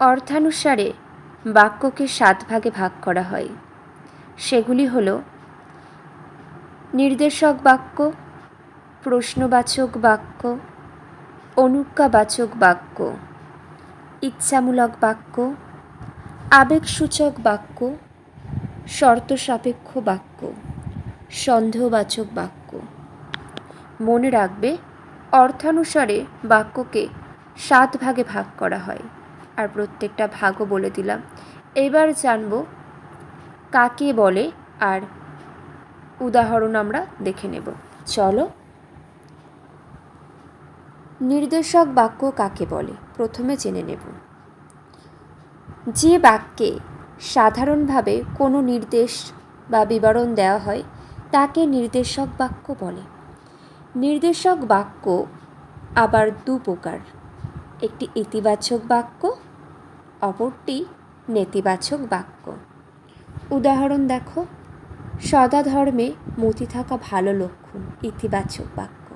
অর্থানুসারে বাক্যকে সাত ভাগে ভাগ করা হয়। সেগুলি হল, নির্দেশক বাক্য, প্রশ্নবাচক বাক্য, অনুজ্ঞাবাচক বাক্য, ইচ্ছামূলক বাক্য, আবেগসূচক বাক্য শর্ত সাপেক্ষ বাক্য, সন্দেহবাচক বাক্য। মনে রাখবে, অর্থানুসারে বাক্যকে সাত ভাগে ভাগ করা হয়। আর প্রত্যেকটা ভাগও বলে দিলাম। এবার জানব কাকে বলে আর উদাহরণ আমরা দেখে নেব। চলো। নির্দেশক বাক্য কাকে বলে? প্রথমে জেনে নেব। যে বাক্যে সাধারণভাবে কোনো নির্দেশ বা বিবরণ দেওয়া হয়, তাকে নির্দেশক বাক্য বলে। নির্দেশক বাক্য আবার দু প্রকার একটি ইতিবাচক বাক্য অপরটি নেতিবাচক বাক্য। উদাহরণ দেখো সদা ধর্মে মতি থাকা ভালো লক্ষণ, ইতিবাচক বাক্য।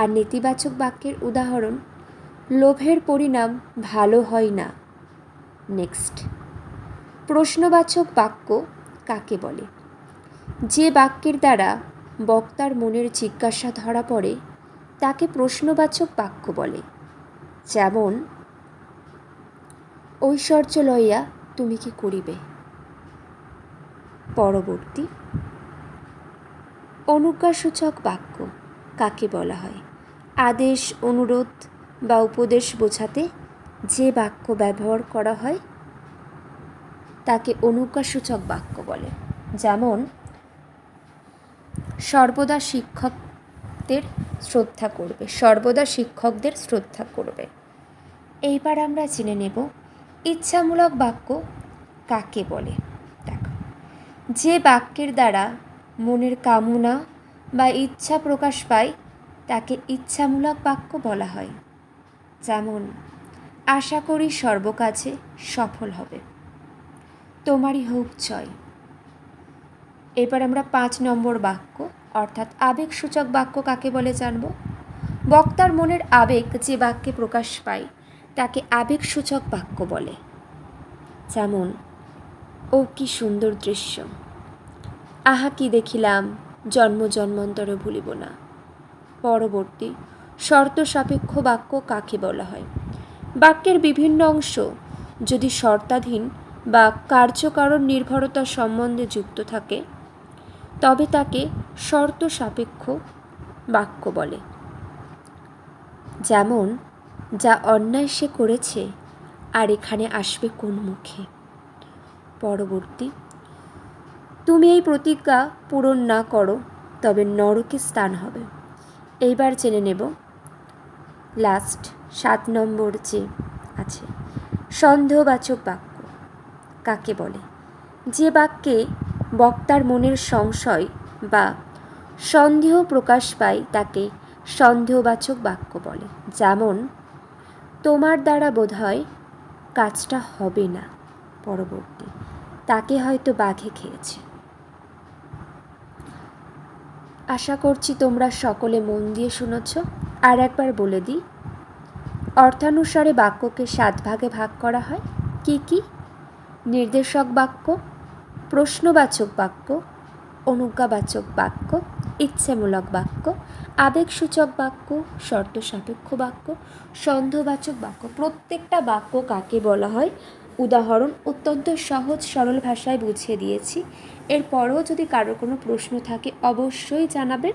আর নেতিবাচক বাক্যের উদাহরণ, লোভের পরিণাম ভালো হয় না। নেক্সট। প্রশ্নবাচক বাক্য কাকে বলে? যে বাক্যের দ্বারা বক্তার মনের জিজ্ঞাসা ধরা পড়ে, তাকে প্রশ্নবাচক বাক্য বলে। যেমন ঐশ্বর্য লইয়া তুমি কি করিবে? পরবর্তী। অনুজ্ঞাসূচক বাক্য কাকে বলা হয়? আদেশ, অনুরোধ বা উপদেশ বোঝাতে যে বাক্য ব্যবহার করা হয়, তাকে অনুজ্ঞাসূচক বাক্য বলে। যেমন, সর্বদা শিক্ষকদের শ্রদ্ধা করবে, সর্বদা শিক্ষকদের শ্রদ্ধা করবে। এইবার আমরা জেনে নেব ইচ্ছামূলক বাক্য কাকে বলে? দেখো, যে বাক্যের দ্বারা মনের কামনা বা ইচ্ছা প্রকাশ পায়, তাকে ইচ্ছামূলক বাক্য বলা হয়। যেমন, আশা করি সর্বকাজে সফল হবে। তোমারই হোক জয়। এবার আমরা পাঁচ নম্বর বাক্য, অর্থাৎ আবেগসূচক বাক্য কাকে বলে জানব? বক্তার মনের আবেগ যে বাক্যে প্রকাশ পায় তাকে আবেগসূচক বাক্য বলে। যেমন, ও কি সুন্দর দৃশ্য। আহা কি দেখিলাম, জন্ম জন্মান্তর ভুলিব না। পরবর্তী শর্ত সাপেক্ষ বাক্য কাকে বলা হয়? বাক্যের বিভিন্ন অংশ যদি শর্তাধীন বা কার্যকারণ নির্ভরতা সম্বন্ধে যুক্ত থাকে, তবে তাকে শর্ত সাপেক্ষ বাক্য বলে। যেমন যা অন্যায় সে করেছে, আর এখানে আসবে কোন মুখে? পরবর্তী, তুমি এই প্রতিজ্ঞা পূরণ না করো, তবে নরকে স্থান হবে। এইবার জেনে নেব। লাস্ট, সাত নম্বর যে আছে, সন্দেহবাচক বাক্য। কাকে বলে? যে বাক্যে বক্তার মনের সংশয় বা সন্দেহ প্রকাশ পায়, তাকে সন্দেহবাচক বাক্য বলে। যেমন তোমার দ্বারা বোধ হয় কাজটা হবে না, পরবর্তী। তাকে হয়তো বাঘে খেয়েছে। আশা করছি তোমরা সকলে মন দিয়ে শুনেছ। আর একবার বলে দিই, অর্থানুসারে বাক্যকে সাত ভাগে ভাগ করা হয়। কি কি? নির্দেশক বাক্য, প্রশ্নবাচক বাক্য, অনুজ্ঞাবাচক বাক্য ইচ্ছেমূলক বাক্য, আবেগসূচক বাক্য শর্ত সাপেক্ষ বাক্য সন্দেহবাচক বাক্য। প্রত্যেকটা বাক্য কাকে বলা হয়? উদাহরণ, অত্যন্ত সহজ, সরল ভাষায় বুঝিয়ে দিয়েছি। এরপরেও যদি কারও কোনো প্রশ্ন থাকে, অবশ্যই জানাবেন।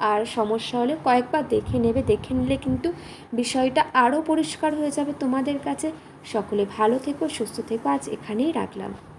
আর সমস্যা হলে কয়েকবার দেখে নেবে। দেখে নিলে কিন্তু বিষয়টা আরও পরিষ্কার হয়ে যাবে তোমাদের কাছে। সকলে ভালো থেকো, সুস্থ থেকো। আজ এখানেই রাখলাম।